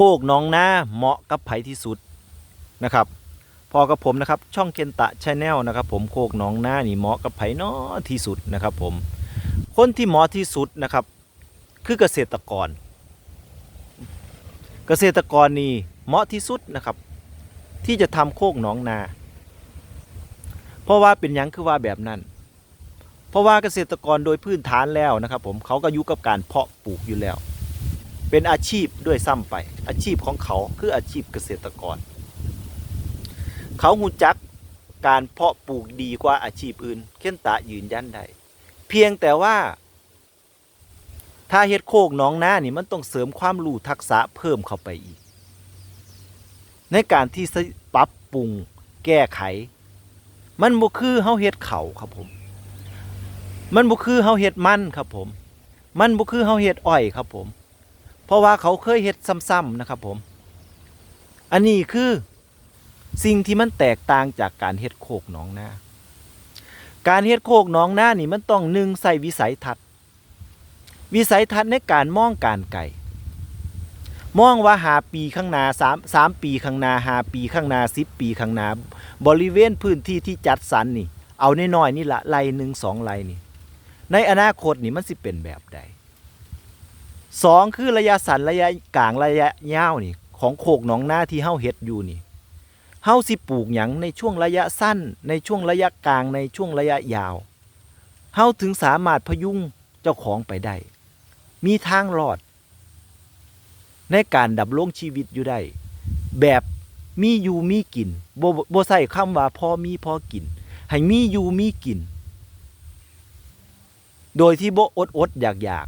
โคกน้องนาเหมาะกับไผที่สุดนะครับพอกับผมนะครับช่องเคนตะชาแนลนะครับผมโคกน้องนานี่เหมาะกับไผนาะที่สุดนะครับผมคนที่เหมาะที่สุดนะครับ คือเกษตรกร เกษตรกรนี่เหมาะที่สุดนะครับ ที่จะทำโคกหนองนา เพราะว่าเป็นยังคือว่าแบบนั้น เพราะว่าเกษตรกรโดยพื้นฐานแล้วนะครับ ผมเขาก็อยู่กับการเพาะปลูกอยู่แล้ว เป็นอาชีพด้วยซ้ำไป อาชีพของเขาคืออาชีพเกษตรกร เขาหูจักการเพาะปลูกดีกว่าอาชีพอื่นเข็นตะยืนยันได้เพียงแต่ว่า ถ้าเฮ็ดโคกน้องหน้านี่มันต้องเสริมความรู้ทักษะเพิ่มเข้าไปอีก ในการที่ปรับปรุงแก้ไข มันบ่คือเฮาเฮ็ดเขาครับผม มันบ่คือเฮาเฮ็ดมันครับผม มันบ่คือเฮาเฮ็ดอ้อยครับผม เพราะว่าเขาเคยเฮ็ดซ้ำๆนะครับผม อันนี้คือสิ่งที่มันแตกต่างจากการเฮ็ดโคกหนองนาการเฮ็ดโคกหนองนานี่มันต้องหนึ่งใส่วิสัยทัศน์ วิสัยทัศน์ในการมองการไก่มองว่าหาปีข้างหน้าสามสามปีข้างหน้าหาปีข้างหน้าสิบปีข้างหน้าบริเวณพื้นที่ที่จัดสรรนี่ เอาน้อยๆนี่ละไรหนึ่งสองไรนี่ ในอนาคตนี่มันสิเป็นแบบใด สองคือระยะสั้นระยะกลางระยะยาวนี่ ของโคกหนองนาที่เฮาเฮ็ดอยู่นี่เฮาสิปลูกหยังในช่วงระยะสั้น ในช่วงระยะกลางในช่วงระยะยาวเฮาถึงสามารถพยุงเจ้าของไปได้ มีทางรอด ในการดับลงชีวิตอยู่ได้แบบมีอยู่มีกินบ่บ่ใส่คำว่าพอมีพอกิน ให้มีอยู่มีกิน โดยที่บ่อดอดอยากอยาก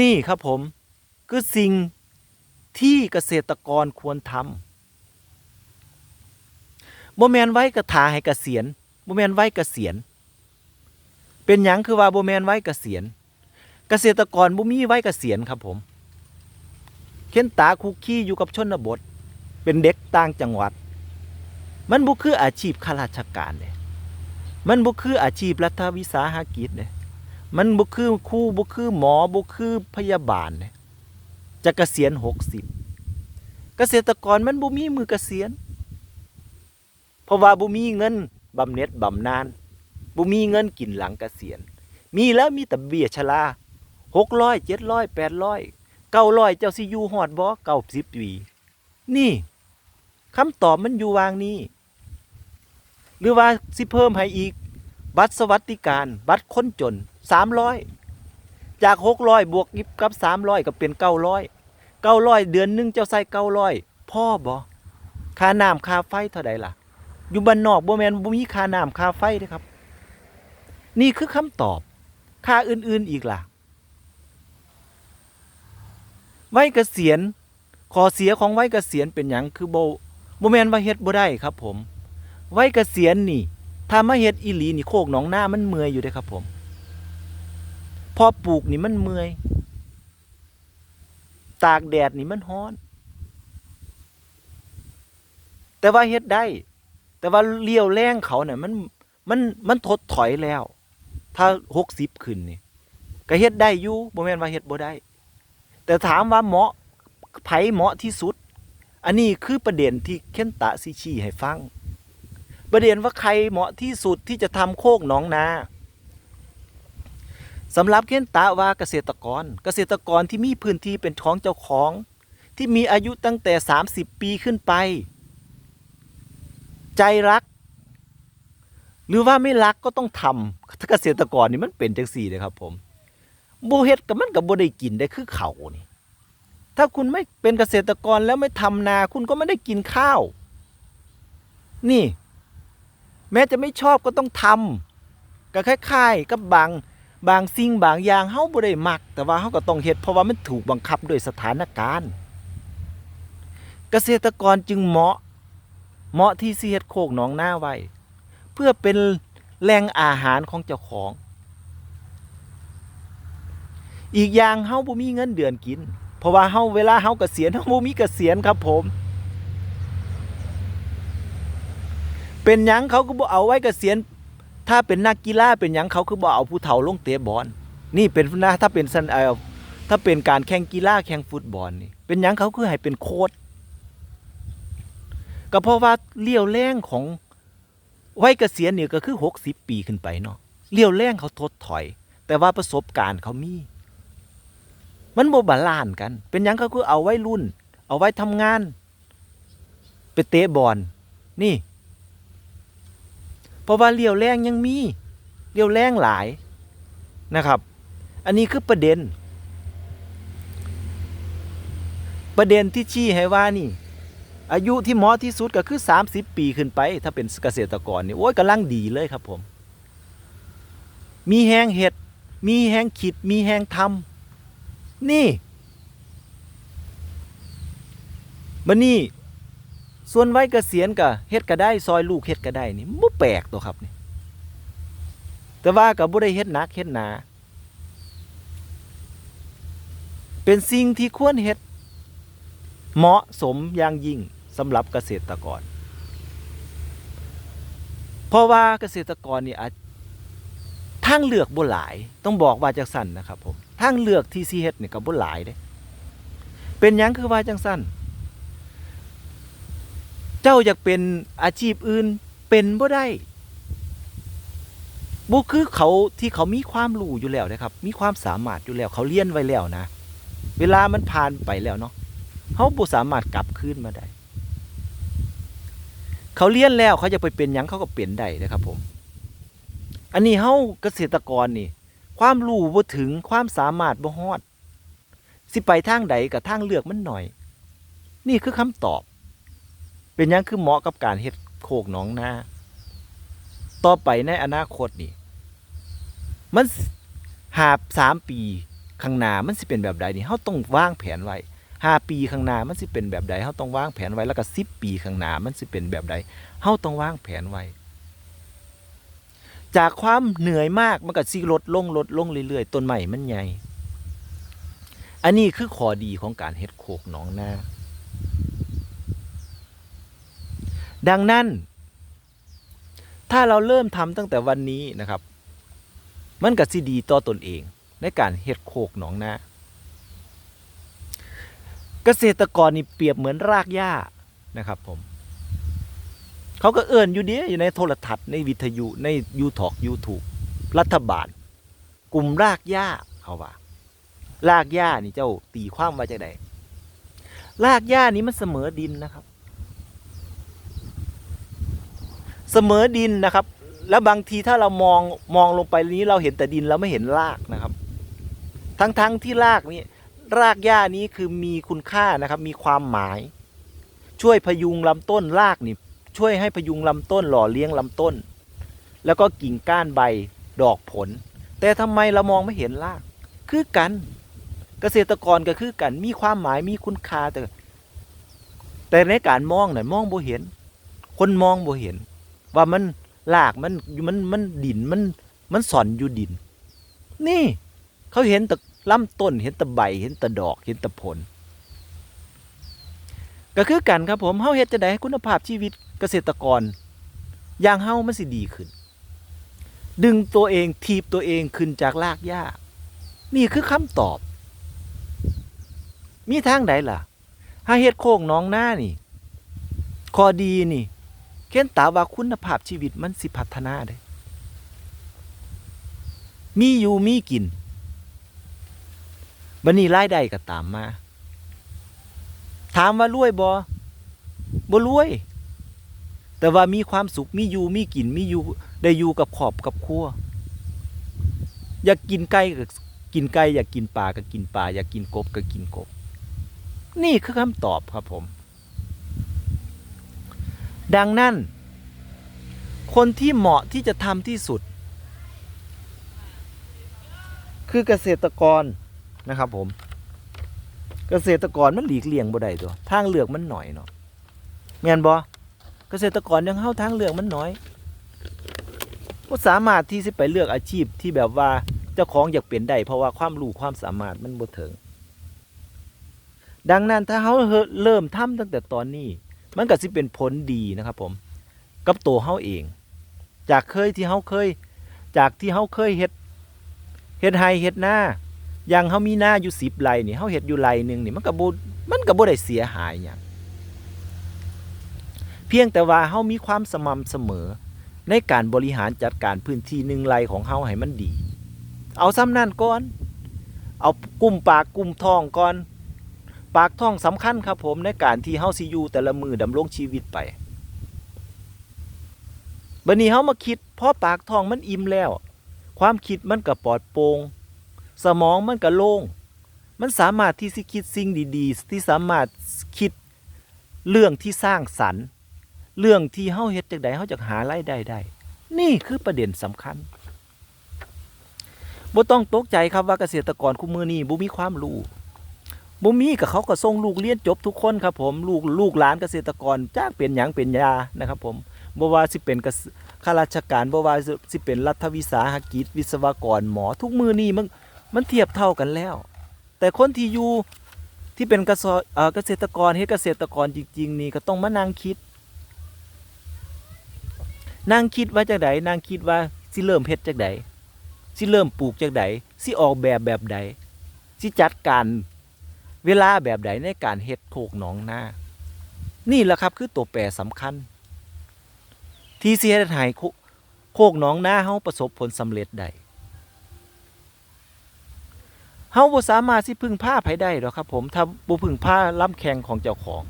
นี่ครับผมคือสิ่งที่เกษตรกรควรทำบ่แมนไว้กระถาให้เกษียณบ่แมนไว้เกษียณ เป็นหยังคือว่าบ่แมนไว้เกษียณ เกษตรกรบ่มีไว้เกษียณครับผมเข็นตาคุกคีอยู่กับชนบท เป็นเด็กต่างจังหวัด มันบ่คืออาชีพข้าราชการเลยมันบ่คืออาชีพรัฐวิสาหกิจเลย มันบ่คือครูบ่คือหมอบ่คือพยาบาลเลยจะเกษียณ60เกษตรกรมันบ่มีมือเกษียณเพราะว่าบ่มีเงินบำเหน็จบำนาญบ่มีเงินกินหลังเกษียณ มีแล้วมีแต่เบี้ยชรา600 700 800 900เจ้าสิอยู่ฮอดบ่90ปีนี่คำตอบมันอยู่วางนี้ หรือว่าสิเพิ่มให้อีก บัตรสวัสดิการ บัตรคนจน 300จาก600บวกอีกกับ300ก็เป็น900 900เดือนหนึงเจ้าใส่900พ่อบ่ค่าน้ำค่าไฟเท่าใดล่ะ อยู่บ้านนอกบ่แม่นบ่มีค่าน้ำค่าไฟเด้ครับ นี่คือคำตอบ ค่าอื่นๆอีกล่ะวัยเกษียณขอเสียของวัยเกษียณเป็นหยังคือโบโบแมนว่าเฮ็ดบ่ได้ครับผมวัยเกษียณนี่ถ้ามาเฮ็ดอีหลีนี่โคกหนองหน้ามันเมื่อยอยู่เด้ครับผม พอปลูกนี่มันเมื่อย ตากแดดนี่มันร้อน แต่ว่าเฮ็ดได้ แต่ว่าเลี้ยวแรงเขาเนี่ยมันมันมันทดถอยแล้ว ถ้าหกสิบขึ้นนี่ก็เฮ็ดได้อยู่บ่แม่นว่าเฮ็ดบ่ได้ แต่ถามว่าเหมาะไผเหมาะที่สุด อันนี้คือประเด็นที่เคนตะซิชี้ให้ฟัง ประเด็นว่าใครเหมาะที่สุดที่จะทำโคกหนองนา สำหรับเคนตะว่าเกษตรกร เกษตรกรที่มีพื้นที่เป็นของเจ้าของ ที่มีอายุตั้งแต่ 30 ปีขึ้นไป ใจรัก หรือว่าไม่รักก็ต้องทำถ้าเกษตรกรนี่มันเป็นจังสี่เลยครับ ผมโบเฮ็ดกับมันกับโบได้กินได้คือเขานี่ ถ้าคุณไม่เป็นเกษตรกรแล้วไม่ทำนา คุณก็ไม่ได้กินข้าว นี่ แม้จะไม่ชอบก็ต้องทำก็คล้ายๆ กับบาง บางสิ่งบางอย่างเฮาบ่ได้มัก แต่ว่าเฮาก็ต้องเฮ็ดเพราะว่ามันถูกบังคับด้วยสถานการณ์ เกษตรกรจึงเหมาะ เหมาะที่สิเฮ็ดโคกหนองนาไว้ เพื่อเป็นแหล่งอาหารของเจ้าของ อีกอย่างเฮาบ่มีเงินเดือนกิน เพราะว่าเฮาเวลาเฮาเกษียณเฮาบ่มีเกษียณครับผมเป็นหยังเขาก็บ่เอาไว้เกษียณ ถ้าเป็นนักกีฬาเป็นหยังเขาคือบ่เอาผู้เฒ่าลงเตะบอลนี่เป็นนะถ้าเป็นสันเออถ้าเป็นการแข่งกีฬาแข่งฟุตบอลนี่เป็นหยังเขาคือให้เป็นโค้ดก็เพราะว่าเลี้ยวแรงของวัยเกษียณเนี่ยก็คือหกสิบปีขึ้นไปเนาะเลี้ยวแรงเขาทดถอย แต่ว่าประสบการณ์เขามี มันโบบาลานกัน เป็นยังเขาคือเอาไว้รุ่น เอาไว้ทำงาน ไปเตะบอลนี่ เพราะว่าเลี้ยวแรงยังมีเลี้ยวแรงหลายนะครับ อันนี้คือประเด็น ประเด็นที่ชี้ให้ว่านี่ อายุที่เหมอที่สุดก็คือ 30 ปีขึ้นไป ถ้าเป็นเกษตรกรนี่โอ้ยกำลังดีเลยครับผม มีแหงเห็ด มีแหงขิด มีแหงทำนี่บันนี้ ส่วนไว้เกษียณก็เฮ็ดก็ได้ซอยลูกเฮ็ดก็ได้นี่บ่แปลกตัวครับนี่แต่ว่าก็บ่ได้เฮ็ดหนักเฮ็ดหนา เป็นสิ่งที่ควรเฮ็ดเหมาะสมอย่างยิ่งสำหรับเกษตรกร เพราะว่าเกษตรกรนี่อาจทางเลือกบ่หลาย ต้องบอกว่าจังสั้นนะครับผมทางเลือกที่ซีเฮ็ดนี่ก็บ่หลายเด้เป็นหยังคือว่าจังสั้น เจ้าอยากเป็นอาชีพอื่นเป็นบ่ได้บ่คือเขาที่เขามีความรู้อยู่แล้วนะครับ มีความสามารถอยู่แล้ว เขาเรียนไว้แล้วนะ เวลามันผ่านไปแล้วเนาะเขาบ่สามารถกลับคืนมาได้ เขาเรียนแล้วเขาจะไปเป็นยังเขาก็เปลี่ยนได้นะครับผม อันนี้เฮาเกษตรกรนี่ ความรู้บ่ถึงความสามารถบ่ฮอด สิไปทางใดกับทางเลือกมันหน่อย นี่คือคำตอบ เป็นยังคือเหมาะกับการเฮ็ดโคกหนองนาต่อไปในอนาคตนี่ มันหาสามปีข้างหน้ามันสิเป็นแบบใดนี่เฮาต้องวางแผนไว้ห้าปีข้างหน้ามันสิเป็นแบบใดเฮาต้องวางแผนไว้แล้วก็สิบปีข้างหน้ามันสิเป็นแบบใดเฮาต้องวางแผนไว้จากความเหนื่อยมากมันก็สิลดลงลดลงเรื่อยๆต้นใหม่มันใหญ่ อันนี้คือข้อดีของการเฮ็ดโคกหนองนา ดังนั้น ถ้าเราเริ่มทำตั้งแต่วันนี้นะครับ มันก็สิดีต่อตนเองในการเฮ็ดโคกหนองนาเกษตรกรนี่เปรียบเหมือนรากหญ้านะครับผมเขาก็เอื่นอยู่เดียอยู่ในโทรทัศน์ในวิทยุในยูทอกยูทูบรัฐบาล กลุ่มรากหญ้าเขาว่า รากหญ้านี่เจ้าตีความว่าจะไดรากหญ้านี้มันเสมอดินนะครับ เสมอดินนะครับ แล้วบางทีถ้าเรามองมองลงไปนี้เราเห็นแต่ดินเราไม่เห็นรากนะครับ ทั้งๆทที่รากนี้รากหญ้านี้คือมีคุณค่านะครับ มีความหมาย ช่วยพยุงลำต้นรากนี่ช่วยให้พยุงลำต้นหล่อเลี้ยงลำต้น แล้วก็กิ่งก้านใบดอกผล แต่ทำไมเรามองไม่เห็นราก คือกัน เกษตรกรก็คือกัน มีความหมายมีคุณค่าแต่แต่ในการมองน่ะมองบ่เห็น คนมองบ่เห็น ว่ามันรากมันมันมันดินมันมันสอนอยู่ดิน นี่ เขาเห็นแต่ลำต้นเห็นแต่ใบเห็นแต่ดอกเห็นแต่ผล ก็คือกันครับผมเฮาเฮ็ดจะได้ให้คุณภาพชีวิตเกษตรกรอย่างเฮามันสิดีขึ้น ดึงตัวเองทีบตัวเองขึ้นจากรากหญ้านี่คือคำตอบ มีทางใดล่ะ ถ้าเฮ็ดโคกหน้องหน้านี่ข้อดีนี่ เค้นตาว่าคุณภาพชีวิตมันสิพัฒนาได้มีอยู่มีกินบันนี้รายได้ก็ตามมา ถามว่ารวยบ่บ่รวย แต่ว่ามีความสุขมีอยู่มีกินมีอยู่ได้อยู่กับขอบกับครัว อยากกินไก่ก็กินไก่อยากกินปลาก็กินปลาอยากกินกบก็กินกบ นี่คือคำตอบครับผม ดังนั้น คนที่เหมาะที่จะทำที่สุด คือเกษตรกรนะครับผม เกษตรกรมันหลีกเลี่ยงบ่ได้ตัว ทางเลือกมันหน่อยเนาะแม่นบ่เกษตรกรยังเฮาทางเลือกมันน้อยบ่สามารถที่สิไปเลือกอาชีพที่แบบว่าเจ้าของอยากเป็นได้เพราะว่าความรู้ความสามารถมันบ่ถึงดังนั้นถ้าเฮาเริ่มทำตั้งแต่ตอนนี้ มันก็สิเป็นผลดีนะครับผมกับตัวเฮาเอง จากเคยที่เฮาเคย จากที่เฮาเคยเฮ็ดเฮ็ดไร่เฮ็ดหน้าอย่างเฮามีหน้าอยู่10ไร่นี่เฮาเฮ็ดอยู่ไร่หนึ่งนี่มันก็บ่มันก็บ่ได้เสียหายหยังเพียงแต่ว่าเฮามีความสม่ำเสมอ ในการบริหารจัดการพื้นที่หนึ่งไร่ของเฮาให้มันดี เอาซ้ำนั่นก่อน เอากลุ่มปากกลุ่มท้องก่อน ปากท้องสำคัญครับผมในการที่เฮาสิอยู่แต่ละมือดำรงชีวิตไปบัดนี้เฮามาคิดพอปากท้องมันอิ่มแล้ว ความคิดมันก็ปลอดโปร่งสมองมันก็โล่งมันสามารถที่สิคิดสิ่งดีๆ ที่สามารถคิดเรื่องที่สร้างสรรค์ เรื่องที่เฮาเฮ็ดจังใดเฮาจะหารายได้ได้ นี่คือประเด็นสำคัญบ่ต้องตกใจครับว่าเกษตรกรคู่มือนี้บ่มีความรู้ บ่มีก็เขาก็ส่งลูกเรียนจบทุกคนครับผมลูกลูกหลานเกษตรกรจ้างเป็นหยังเป็นยานะครับผมบ่ว่าสิเป็นกข้าราชการบ่ว่าสิเป็นรัฐวิสาหกิจ วิศวกรหมอทุกมือนี้มันมันเทียบเท่ากันแล้ว แต่คนที่อยู่ที่เป็นเกษตรเอ่อเกษตรกรเฮ็ดเกษตรกรจริง ๆ นี่ก็ต้องมานั่งคิดนั่งคิดว่าจังไดนั่งคิดว่าสิเริ่มเฮ็ดจังไดสิเริ่มปลูกจังไดสิออกแบบแบบใดสิจัดการ เวลาแบบใดในการเฮ็ดโคกหนองนานี่แหละครับคือตัวแปรสำคัญ ที่สิเฮ็ดให้โคโคกหนองนาเฮาประสบผลสำเร็จได้เฮาบ่สามารถสิพึ่งพาไผได้หรอกครับผมถ้าบ่พึ่งพาล้ำแข่งของเจ้าของ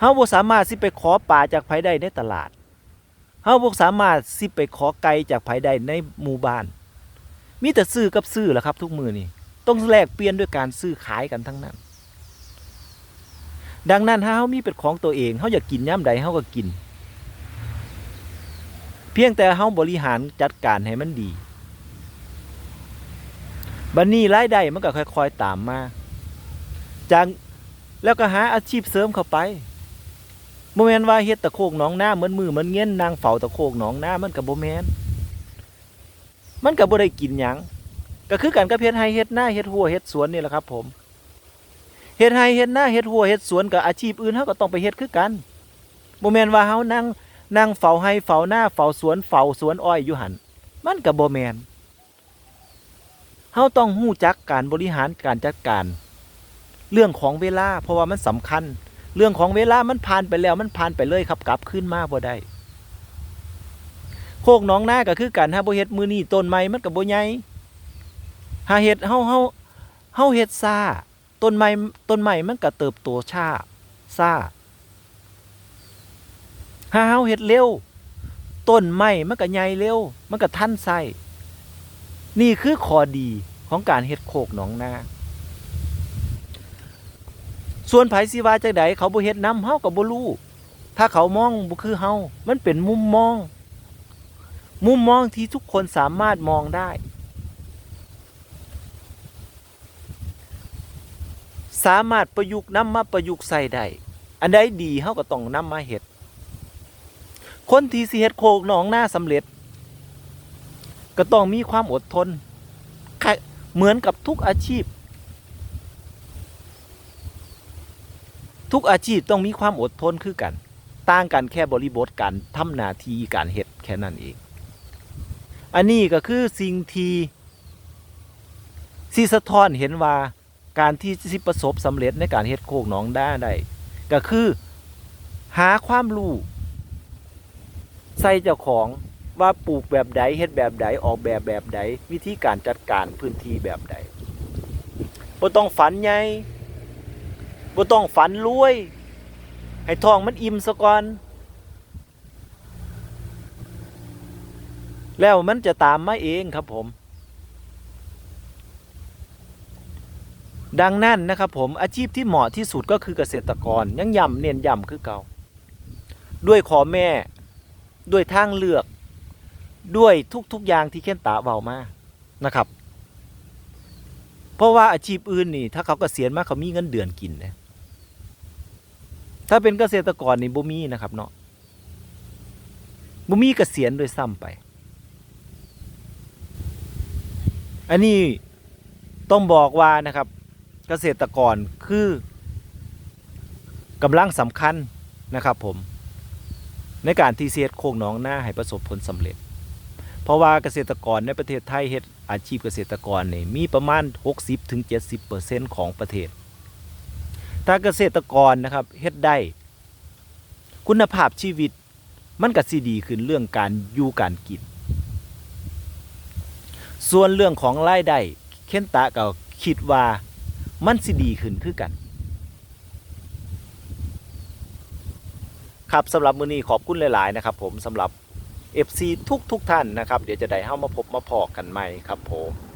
เฮาบ่สามารถสิไปขอปลาจากไผได้ในตลาดเฮาบ่สามารถสิไปขอไก่จากไผได้ในหมู่บ้าน มีแต่ซื้อกับซื้อแหละครับทุกมือนี่ ต้องแลกเปลี่ยนด้วยการซื้อขายกันทั้งนั้น ดังนั้นถ้าเฮามีเป็นของตัวเองเฮาอยากกินย่ำใดเฮาก็กิน เพียงแต่เฮาบริหารจัดการให้มันดีบันนี้รายได้มันก็ค่อย ๆ ตามมาจากแล้วก็หาอาชีพเสริมเข้าไปบ่แมนว่าเฮ็ดตะโคกหนองหน้าเหมือนมือเหมือนเงี้ยนนางเฝ้าตะโคกหนองหน้ามันก็บ่แม่นมันก็บ่ได้กินหยัง ก็คือกันกับเฮ็ดไร่เฮ็ดหน้าเฮ็ดหัวเฮ็ดสวนนี่แหละครับ ผมเฮ็ดไร่เฮ็ดหน้าเฮ็ดหัวเฮ็ดสวนกับอาชีพอื่นเฮาก็ต้องไปเฮ็ดคือกันบ่แม่นว่าเฮานั่งนั่งเฝ้าไร่เฝ้าหน้าเฝ้าสวนเฝ้าสวนอ้อยอยู่หั่นมันก็บ่แม่นเฮาต้องฮู้จักการบริหารการจัดการ เรื่องของเวลาเพราะว่ามันสำคัญ เรื่องของเวลามันผ่านไปแล้วมันผ่านไปเลยครับกลับขึ้นมาบ่ได้โคกหนองหน้าก็คือกันถ้าบ่เฮ็ดมื้อนี้ต้นไม้มันก็บ่ใหญ่ หาเฮ็ดเฮาเฮาเฮาเฮ็ดซ่าต้นไม้ต้นไม้มันก็เติบโตช้าซ่าหาเฮาเฮ็ดเร็วต้นไม้มันก็ใหญ่เร็ว มันก็ทันไส้นี่คือข้อดีของการเฮ็ดโคกหนองนาส่วนไผสิว่าจังใดเขาบ่เฮ็ดนำเฮาก็บ่รู้ถ้าเขามองบ่คือเฮามันเป็นมุมมอง มุมมองที่ทุกคนสามารถมองได้ สามารถประยุกต์นำมาประยุกต์ใส่ได้อันใดดีเฮาก็ต้องนำมาเฮ็ดคนที่สิเฮ็ดโคกหนองหน้าสำเร็จ ก็ต้องมีความอดทน เหมือนกับทุกอาชีพ ทุกอาชีพต้องมีความอดทนคือกัน ต่างกันแค่บริบทการทำหน้าที่การเฮ็ดแค่นั้นเอง อันนี้ก็คือสิ่งที่สิสะท้อนเห็นว่า การที่สิประสบสำเร็จในการเฮ็ดโคกหนองด้าได้ ก็คือหาความรู้ใส่เจ้าของว่าปลูกแบบใดเฮ็ดแบบใดออกแบบแบบใดวิธีการจัดการพื้นที่แบบใดบ่ต้องฝันใหญ่บ่ต้องฝันรวย ให้ท้องมันอิ่มซะก่อน แล้วมันจะตามมาเองครับผม ดังนั้นนะครับผมอาชีพที่เหมาะที่สุดก็คือเกษตรกรยังย่ำเน้นย่ำคือเก่า ด้วยขอแม่ด้วยทางเลือก ด้วยทุกๆอย่างที่เค้นตาเบามานะครับ เพราะว่าอาชีพอื่นนี่ ถ้าเขาเกษียณมาเขามีเงินเดือนกินนะถ้าเป็นเกษตรกรนี่บ่มีนะครับเนาะบ่มีเกษียณโดยซ้ำไป อันนี้ต้องบอกว่านะครับ เกษตรกรคือกำลังสำคัญนะครับผม ในการที่เสียดโคกหนองหน้าให้ประสบผลสำเร็จ เพราะว่าเกษตรกรในประเทศไทยเฮ็ดอาชีพเกษตรกรเนี่ยมีประมาณ 60-70%ของประเทศ ถ้าเกษตรกรนะครับเฮ็ดได้ คุณภาพชีวิตมันก็สิดีขึ้นเรื่องการอยู่การกิน ส่วนเรื่องของรายได้เคนตะก็คิดว่า มันสิดีขึ้นคือกัน ครับสำหรับมือนี้ขอบคุณหลาย ๆ นะครับ ผมสำหรับ FC ทุก ๆ ท่านนะครับ เดี๋ยวจะได้เข้ามาพบมาพอกันใหม่ครับผม